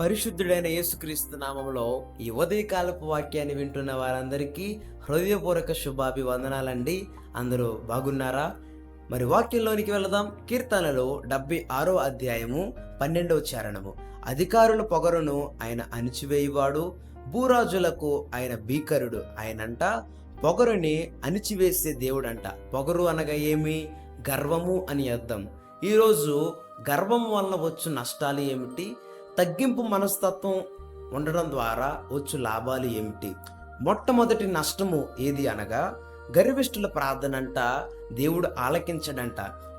పరిశుద్ధుడైన యేసుక్రీస్తు నామంలో ఈ ఉదయకాలపు వాక్యాన్ని వింటున్న వారందరికీ హృదయపూర్వక శుభాభివందనాలండి. అందరూ బాగున్నారా? మరి వాక్యంలోనికి వెళదాం. కీర్తనలో డెబ్బై ఆరో అధ్యాయము పన్నెండవ చరణము. అధికారుల పొగరును ఆయన అణిచివేయువాడు భూరాజులకు ఆయన భీకరుడు ఆయనంట పొగరుని అణిచివేసే దేవుడంట. పొగరు అనగా ఏమి? గర్వము అని అర్థం. ఈరోజు గర్వం వలన వచ్చు నష్టాలు ఏమిటి? తగ్గింపు మనస్తత్వం ఉండడం ద్వారా వచ్చు లాభాలు ఏమిటి? మొట్టమొదటి నష్టము ఏది అనగా గర్విష్ఠుల ప్రార్థన అంట దేవుడు ఆలకించడంట.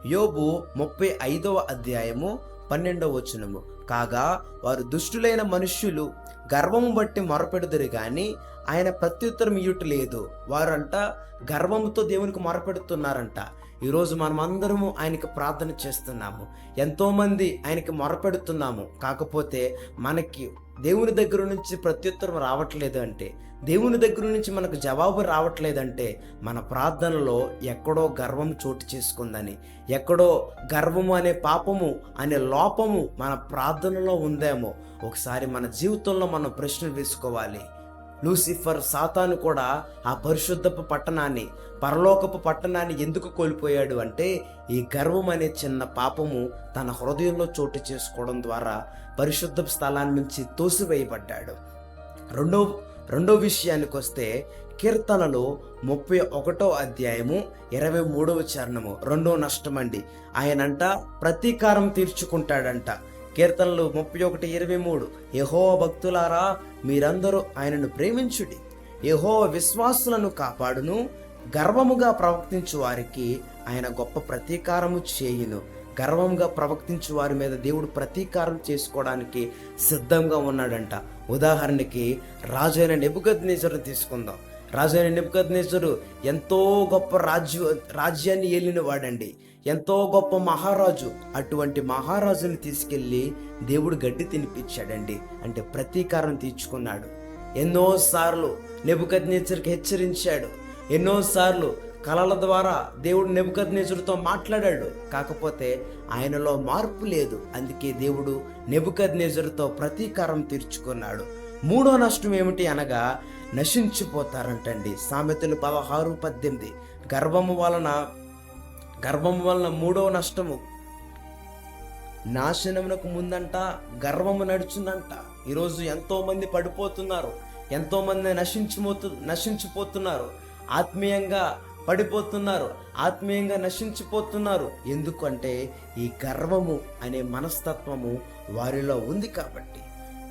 యోబు ముప్పై ఐదవ అధ్యాయము పన్నెండవ వచనము. కాగా వారు దుష్టులైన మనుష్యులు గర్వము బట్టి మొరపెడుదురు గాని ఆయన ప్రత్యుత్తరం ఇయ్యుట లేదు వారంట గర్వంతో దేవునికి మొరపెడుతున్నారంట. ఈరోజు మనం అందరము ఆయనకి ప్రార్థన చేస్తున్నాము. ఎంతోమంది ఆయనకి మొరపెడుతున్నాము. కాకపోతే మనకి దేవుని దగ్గర నుంచి ప్రత్యుత్తరం రావట్లేదు అంటే దేవుని దగ్గర నుంచి మనకు జవాబు రావట్లేదంటే మన ప్రార్థనలో ఎక్కడో గర్వం చోటు చేసుకుందని ఎక్కడో గర్వము అనే పాపము అనే లోపము మన ప్రార్థనలో ఉందేమో. ఒకసారి మన జీవితంలో మనం ప్రశ్నలు వేసుకోవాలి. లూసిఫర్ సాతాను కూడా ఆ పరిశుద్ధపు పట్టణాన్ని పరలోకపు పట్టణాన్ని ఎందుకు కోల్పోయాడు అంటే ఈ గర్వం అనే చిన్న పాపము తన హృదయంలో చోటు చేసుకోవడం ద్వారా పరిశుద్ధ స్థలాన్ని నుంచి తోసివేయబడ్డాడు. రెండో రెండో విషయానికి వస్తే కీర్తనలు ముప్పై ఒకటో అధ్యాయము ఇరవై మూడవ చరణము రెండో నష్టమండి. ఆయనంట ప్రతీకారం తీర్చుకుంటాడంట. కీర్తనలు ముప్పై ఒకటి ఇరవై మూడు. యహో భక్తులారా మీరందరూ ఆయనను ప్రేమించుడి. యహో విశ్వాసులను కాపాడును. గర్వముగా ప్రవర్తించు వారికి ఆయన గొప్ప ప్రతీకారము చేయును. గర్వంగా ప్రవర్తించు వారి మీద దేవుడు ప్రతీకారం చేసుకోవడానికి సిద్ధంగా ఉన్నాడంట. ఉదాహరణకి రాజైన నెబుకద్నేశ్వరుని తీసుకుందాం. రాజైన నెబుకద్నేశ్వరు ఎంతో గొప్ప రాజ్య రాజ్యాన్ని ఏలిన వాడండి. ఎంతో గొప్ప మహారాజు. అటువంటి మహారాజుని తీసుకెళ్ళి దేవుడు గడ్డి తినిపించాడండి అంటే ప్రతీకారం తీర్చుకున్నాడు. ఎన్నోసార్లు నేచర్కి హెచ్చరించాడు. ఎన్నోసార్లు కళల ద్వారా దేవుడు నెబుకద్నేజరుతో మాట్లాడాడు. కాకపోతే ఆయనలో మార్పు లేదు. అందుకే దేవుడు నెబుకద్నేజరుతో ప్రతీకారం తీర్చుకున్నాడు. మూడో నష్టం ఏమిటి అనగా నశించిపోతారంటండి. సామెతలు పదహారు పద్దెనిమిది. గర్వము వలన గర్వం వలన మూడో నష్టము. నాశనమునకు ముందంట గర్వము నడుచుందంట. ఈరోజు ఎంతో మంది పడిపోతున్నారు. ఎంతో మంది నశించిపోతు నశించిపోతున్నారు. ఆత్మీయంగా పడిపోతున్నారు. ఆత్మీయంగా నశించిపోతున్నారు. ఎందుకంటే ఈ గర్వము అనే మనస్తత్వము వారిలో ఉంది కాబట్టి.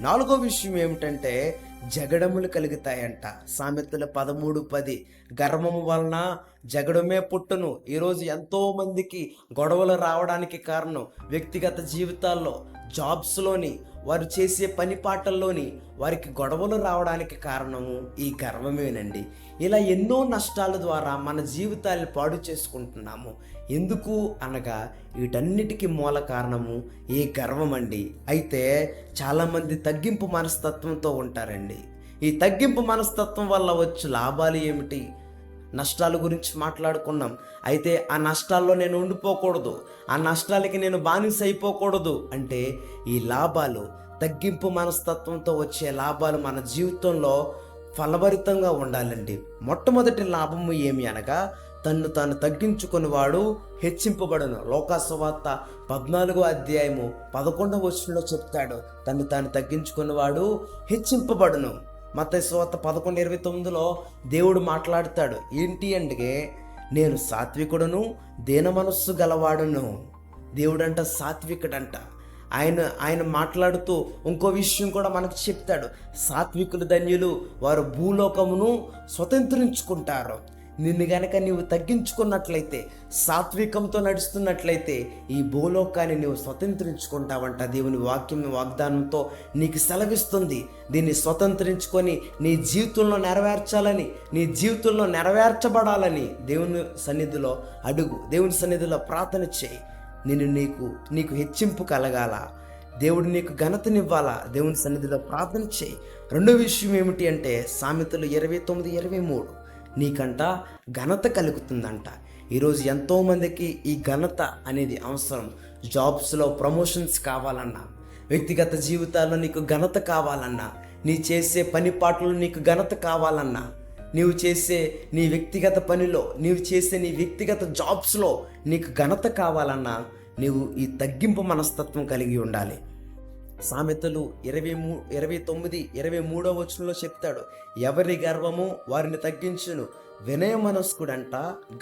నాలుగో విషయం ఏమిటంటే జగడములు కలుగుతాయంట. సామెతల పదమూడు పది. గర్వము వలన జగడమే పుట్టును. ఈరోజు ఎంతో మందికి గొడవలు రావడానికి కారణం వ్యక్తిగత జీవితాల్లో జాబ్స్లోని వారు చేసే పని పాటల్లోని వారికి గొడవలు రావడానికి కారణము ఈ గర్వమేనండి. ఇలా ఎన్నో నష్టాల ద్వారా మన జీవితాన్ని పాడు చేసుకుంటున్నాము. ఎందుకు అనగా వీటన్నిటికీ మూల కారణము ఈ గర్వం అండి అయితే చాలామంది తగ్గింపు మనస్తత్వంతో ఉంటారండి. ఈ తగ్గింపు మనస్తత్వం వల్ల వచ్చే లాభాలు ఏమిటి? నష్టాల గురించి మాట్లాడుకున్నాం. అయితే ఆ నష్టాల్లో నేను ఉండిపోకూడదు. ఆ నష్టాలకి నేను బానిస అయిపోకూడదు. అంటే ఈ లాభాలు తగ్గింపు మనస్తత్వంతో వచ్చే లాభాలు మన జీవితంలో ఫలభరితంగా ఉండాలండి. మొట్టమొదటి లాభము ఏమి అనగా తన్ను తాను తగ్గించుకుని వాడు హెచ్చింపబడను. లోకాసువార్త పద్నాలుగో అధ్యాయము పదకొండవ వచనంలో చెప్తాడు. తన్ను తాను తగ్గించుకున్నవాడు హెచ్చింపబడను. మత పదకొండు ఇరవై తొమ్మిదిలో దేవుడు మాట్లాడతాడు. ఏంటి అంటే నేను సాత్వికుడును దీన మనస్సు గలవాడును. దేవుడంట సాత్వికుడంట. ఆయన ఆయన మాట్లాడుతూ ఇంకో విషయం కూడా మనకు చెప్తాడు. సాత్వికులు ధన్యులు వారు భూలోకమును స్వతంత్రించుకుంటారు. నిన్ను గనక నీవు తగ్గించుకున్నట్లయితే సాత్వికంతో నడుస్తున్నట్లయితే ఈ భూలోకాన్ని నీవు స్వతంత్రించుకుంటావంట. దేవుని వాక్యం వాగ్దానంతో నీకు సెలవిస్తుంది. దీన్ని స్వతంత్రించుకొని నీ జీవితంలో నెరవేర్చాలని నీ జీవితంలో నెరవేర్చబడాలని దేవుని సన్నిధిలో అడుగు. దేవుని సన్నిధిలో ప్రార్థన చేయి. నేను నీకు నీకు హెచ్చింపు కలగాల. దేవుడు నీకు ఘనతనివ్వాలా. దేవుని సన్నిధిలో ప్రార్థన చేయి. రెండో విషయం ఏమిటి అంటే సామెతలు ఇరవై తొమ్మిది ఇరవై మూడు. నీకంట ఘనత కలుగుతుందంట. ఈరోజు ఎంతోమందికి ఈ ఘనత అనేది అవసరం. జాబ్స్లో ప్రమోషన్స్ కావాలన్నా వ్యక్తిగత జీవితాల్లో నీకు ఘనత కావాలన్నా నీ చేసే పని పాటలు నీకు ఘనత కావాలన్నా నీవు చేసే నీ వ్యక్తిగత పనిలో నీవు చేసే నీ వ్యక్తిగత జాబ్స్లో నీకు ఘనత కావాలన్నా నీవు ఈ తగ్గింపు మనస్తత్వం కలిగి ఉండాలి. సామెతలు ఇరవై మూ ఇరవై తొమ్మిది ఇరవై మూడో వచనంలో చెప్తాడు ఎవరి గర్వము వారిని తగ్గించును వినయ మనస్కుడంట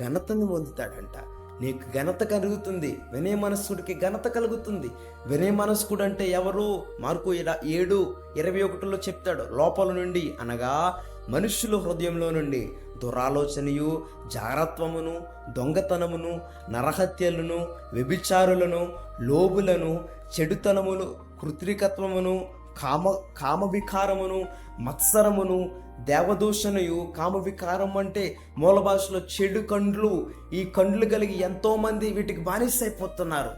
ఘనతను పొందుతాడంట. నీకు ఘనత కలుగుతుంది వినయ మనస్కుడికి ఘనత కలుగుతుంది. వినయ మనస్కుడు అంటే ఎవరు? మార్కు ఏడు ఇరవై ఒకటిలో చెప్తాడు లోపల నుండి అనగా మనుష్యుల హృదయంలో నుండి దురాలోచనయు జారత్వమును దొంగతనమును నరహత్యలను వ్యభిచారులను లోబులను చెడుతనములు కృత్రికత్వమును కామ కామవికారమును మత్సరమును దేవదూషణయు కామవికారం అంటే మూల భాషలో చెడు కండ్లు ఈ కండ్లు కలిగి ఎంతోమంది వీటికి బానిసైపోతున్నారు.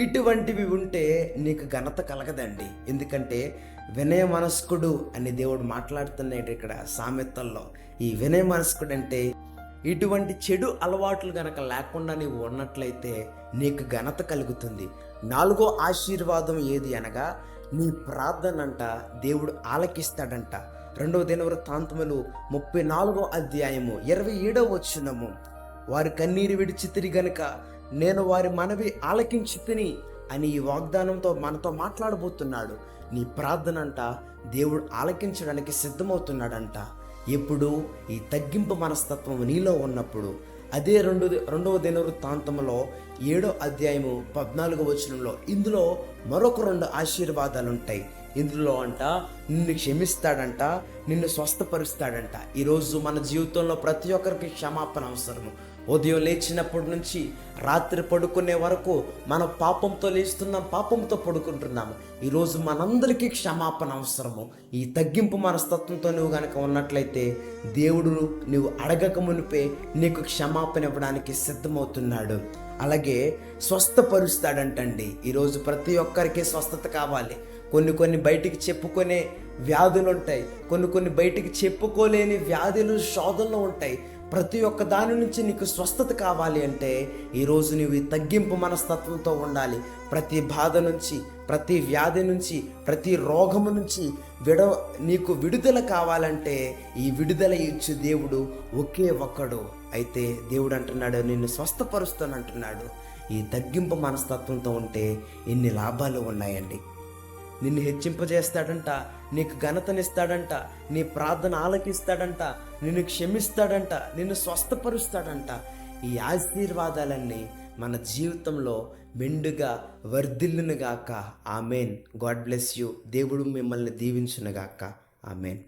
ఇటువంటివి ఉంటే నీకు ఘనత కలగదండి. ఎందుకంటే వినయ మనస్కుడు అని దేవుడు మాట్లాడుతున్నాడు ఇక్కడ సామెతల్లో. ఈ వినయ మనస్కుడు అంటే ఇటువంటి చెడు అలవాట్లు గనక లేకుండా నీవు ఉన్నట్లయితే నీకు ఘనత కలుగుతుంది. నాలుగో ఆశీర్వాదం ఏది అనగా నీ ప్రార్థన అంట దేవుడు ఆలకిస్తాడంట. రెండవ దినవృత్తాంతములు ముప్పై నాలుగో అధ్యాయము ఇరవై ఏడవ వచ్చినము వారి కన్నీరు విడిచితిరి గనుక నేను వారి మనవి ఆలకించి తిని అని ఈ వాగ్దానంతో మనతో మాట్లాడబోతున్నాడు. నీ ప్రార్థన అంట దేవుడు ఆలకించడానికి సిద్ధమవుతున్నాడంట. ఎప్పుడు ఈ తగ్గింపు మనస్తత్వం నీలో ఉన్నప్పుడు అదే రెండు రెండవ దినవృత్తాంతంలో ఏడో అధ్యాయము పద్నాలుగో వచనంలో ఇందులో మరొక రెండు ఆశీర్వాదాలు ఉంటాయి ఇందులో అంట నిన్ను క్షమిస్తాడంట నిన్ను స్వస్థపరుస్తాడంట. ఈరోజు మన జీవితంలో ప్రతి ఒక్కరికి క్షమాపణ అవసరము. ఉదయం లేచినప్పటి నుంచి రాత్రి పడుకునే వరకు మన పాపంతో లేస్తున్నాం పాపంతో పడుకుంటున్నాము. ఈరోజు మనందరికీ క్షమాపణ అవసరము. ఈ తగ్గింపు మనస్తత్వంతో నువ్వు కనుక ఉన్నట్లయితే దేవుడు నువ్వు అడగక మునిపే నీకు క్షమాపణ ఇవ్వడానికి సిద్ధమవుతున్నాడు. అలాగే స్వస్థపరుస్తాడంటండి. ఈరోజు ప్రతి ఒక్కరికి స్వస్థత కావాలి. కొన్ని కొన్ని బయటికి చెప్పుకునే వ్యాధులు ఉంటాయి. కొన్ని కొన్ని బయటికి చెప్పుకోలేని వ్యాధులు శోధనలు ఉంటాయి. ప్రతి ఒక్క దాని నుంచి నీకు స్వస్థత కావాలి అంటే ఈరోజు నువ్వు తగ్గింపు మనస్తత్వంతో ఉండాలి. ప్రతి బాధ నుంచి ప్రతి వ్యాధి నుంచి ప్రతి రోగము నుంచి విడ నీకు విడుదల కావాలంటే ఈ విడుదల ఇచ్చు దేవుడు. ఒకే ఒక్కడు. అయితే దేవుడు అంటున్నాడు నిన్ను స్వస్థపరుస్తానంటున్నాడు ఈ తగ్గింపు మనస్తత్వంతో ఉంటే ఎన్ని లాభాలు ఉన్నాయండి. నిన్ను హెచ్చింపజేస్తాడంట నీకు ఘనతనిస్తాడంట నీ ప్రార్థన ఆలకిస్తాడంట నిన్ను క్షమిస్తాడంట నిన్ను స్వస్థపరుస్తాడంట. ఈ ఆశీర్వాదాలన్నీ మన జీవితంలో మెండుగా వర్ధిల్లునుగాక. ఆమెన్. God bless you. దేవుడు మిమ్మల్ని దీవించునుగాక. ఆమెన్.